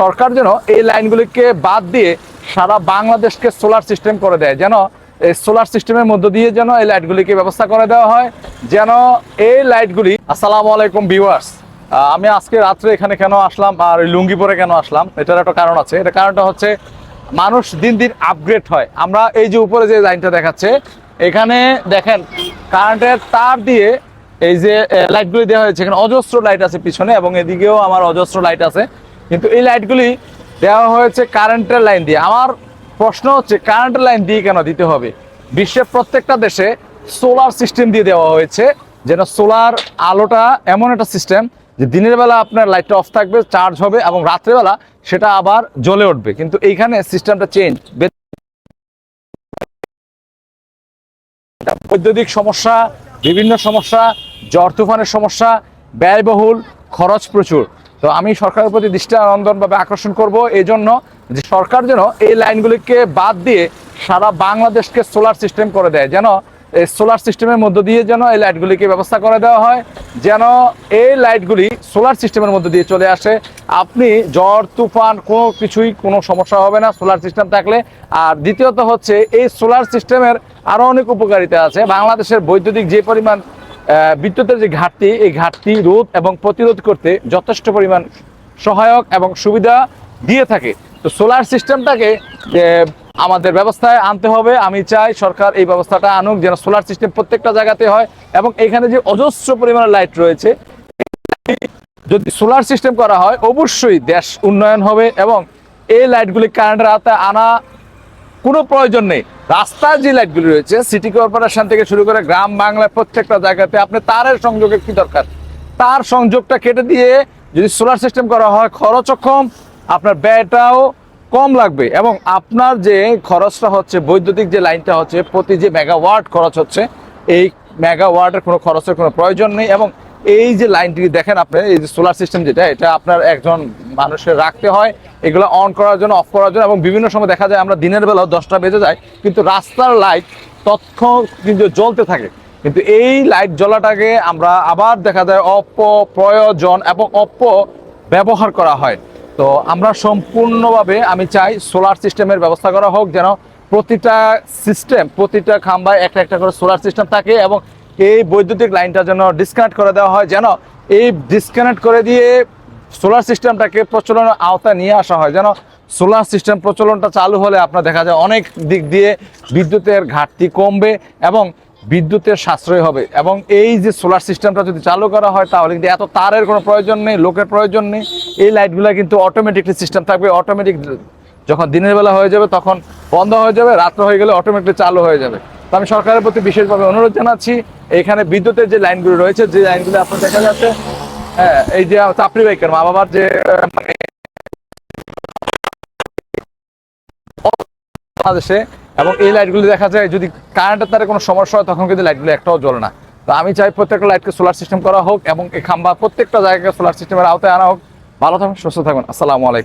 সরকার যেন এই লাইনগুলিকে বাদ দিয়ে সারা বাংলাদেশকে সোলার সিস্টেম করে দেয়, যেন এই সোলার সিস্টেমের মধ্য দিয়ে যেন এই লাইটগুলিকে ব্যবস্থা করে দেওয়া হয়, যেন এই লাইটগুলি আসসালামু আলাইকুম ভিউয়ার্স আমি আজকে রাত্রে এখানে কেন আসলাম আর লুঙ্গি পরে কেন আসলাম, এটার একটা কারণ আছে। এটা কারণটা হচ্ছে মানুষ দিন দিন আপগ্রেড হয়। আমরা এই যে উপরে যে লাইনটা দেখাচ্ছে, এখানে দেখেন কারেন্টের তার দিয়ে এই যে লাইটগুলি দেওয়া হয়েছে। এখানে অজস্র লাইট আছে পিছনে এবং এদিকেও আমার অজস্র লাইট আছে। কিন্তু এই লাইটগুলি দেওয়া হয়েছে কারেন্টের লাইন দিয়ে। আমার প্রশ্ন হচ্ছে, কারেন্টের লাইন দিয়ে কেন দিতে হবে? বিশ্বের প্রত্যেকটা দেশে সোলার সিস্টেম দিয়ে দেওয়া হয়েছে, যেন সোলার আলোটা এমন একটা সিস্টেম যে দিনের বেলা আপনার লাইটটা অফ থাকবে, চার্জ হবে এবং রাত্রেবেলা সেটা আবার জ্বলে উঠবে। কিন্তু এইখানে সিস্টেমটা চেঞ্জ। বৈদ্যুতিক সমস্যা, বিভিন্ন সমস্যা, জ্বর, তুফানের সমস্যা, ব্যয়বহুল, খরচ প্রচুর। তো আমি সরকারের প্রতি দৃষ্টি আনন্দনভাবে আকর্ষণ করব। এই জন্য যে সরকার যেন এই লাইনগুলিকে বাদ দিয়ে সারা বাংলাদেশকে সোলার সিস্টেম করে দেয়, যেন এই সোলার সিস্টেমের মধ্য দিয়ে যেন এই লাইটগুলিকে ব্যবস্থা করে দেওয়া হয়, যেন এই লাইটগুলি সোলার সিস্টেমের মধ্য দিয়ে চলে আসে। আপনি জ্বর তুফান, কোনো কিছুই কোনো সমস্যা হবে না সোলার সিস্টেম থাকলে। আর দ্বিতীয়ত হচ্ছে এই সোলার সিস্টেমের আরও অনেক উপকারিতা আছে। বাংলাদেশের বৈদ্যুতিক যে পরিমাণ বিদ্যুতের যে ঘাটতি, এই ঘাটতি রোধ এবং প্রতিরোধ করতে যথেষ্ট পরিমাণ সহায়ক এবং সুবিধা দিয়ে থাকে। তো সোলার সিস্টেমটাকে আমাদের ব্যবস্থায় আনতে হবে। আমি চাই সরকার এই ব্যবস্থাটা আনুক যেন সোলার সিস্টেম প্রত্যেকটা জায়গাতে হয় এবং এখানে যে অজস্র পরিমাণে লাইট রয়েছে, যদি সোলার সিস্টেম করা হয়, অবশ্যই দেশ উন্নয়ন হবে এবং এই লাইটগুলি কারেন্টের আওতায় আনা কোনো প্রয়োজন নেই। রাস্তার যে লাইটগুলি রয়েছে সিটি কর্পোরেশন থেকে শুরু করে গ্রাম বাংলায় প্রত্যেকটা জায়গাতে আপনি তারের সংযোগের কি দরকার? তার সংযোগটা কেটে দিয়ে যদি সোলার সিস্টেম করা হয়, খরচও কম, আপনার ব্যয়টাও কম লাগবে এবং আপনার যে খরচটা হচ্ছে, বৈদ্যুতিক যে লাইনটা হচ্ছে, প্রতি যে মেগাওয়াট খরচ হচ্ছে, এই মেগাওয়াটের কোনো খরচের কোনো প্রয়োজন নেই এবং এই যে লাইনটি দেখেন আপনি, এই যে সোলার সিস্টেম যেটা, এটা আপনার একজন মানুষের রাখতে হয়, এগুলো অন করার জন্য অফ করার জন্য, এবং বিভিন্ন সময় দেখা যায় আমরা দিনের বেলাও দশটা বেজে যায়, কিন্তু রাস্তার লাইট তথ্য কিন্তু জ্বলতে থাকে। কিন্তু এই লাইট জ্বলাটাকে আমরা আবার দেখা যায় অপ প্রয়োজন এবং অপ ব্যবহার করা হয়। তো আমরা সম্পূর্ণভাবে আমি চাই সোলার সিস্টেমের ব্যবস্থা করা হোক, যেন প্রতিটা সিস্টেম প্রতিটা খাম্বায় একটা একটা করে সোলার সিস্টেম থাকে, এবং এই বৈদ্যুতিক লাইনটা যেন ডিসকানেক্ট করে দেওয়া হয়, যেন এই ডিসকানেক্ট করে দিয়ে সোলার সিস্টেমটাকে প্রচলনের আওতায় নিয়ে আসা হয়, যেন সোলার সিস্টেম প্রচলনটা চালু হলে আপনার দেখা যায় অনেক দিক দিয়ে বিদ্যুতের ঘাটতি কমবে এবং বিদ্যুতের সাশ্রয় হবে এবং এই যে সোলার সিস্টেমটা যদি চালু করা হয়, তাহলে কিন্তু এত তারের কোনো প্রয়োজন নেই, লোকের প্রয়োজন নেই। এই লাইটগুলো কিন্তু অটোমেটিকলি সিস্টেম থাকবে অটোমেটিক যখন দিনের বেলা হয়ে যাবে তখন বন্ধ হয়ে যাবে, রাত্র হয়ে গেলে অটোমেটিকলি চালু হয়ে যাবে। তো আমি সরকারের প্রতি বিশেষভাবে অনুরোধ জানাচ্ছি, এখানে বিদ্যুতের যে লাইনগুলো রয়েছে, যে লাইনগুলো আপনার দেখা যাচ্ছে হ্যাঁ এই যে চাপড়ি বাইকের মা বাবার যে, বাংলাদেশে এবং এই লাইটগুলি দেখা যায়, যদি কারেন্টের তারে কোনো সমস্যা হয়, তখন কিন্তু লাইটগুলো একটাও জ্বলে না। তো আমি চাই প্রত্যেকটা লাইটকে সোলার সিস্টেম করা হোক এবং এই খাম্বা প্রত্যেকটা জায়গায় সোলার সিস্টেমের আওতায় আনা হোক। ভালো থাকুন, সুস্থ থাকুন। আসসালামু আলাইকুম।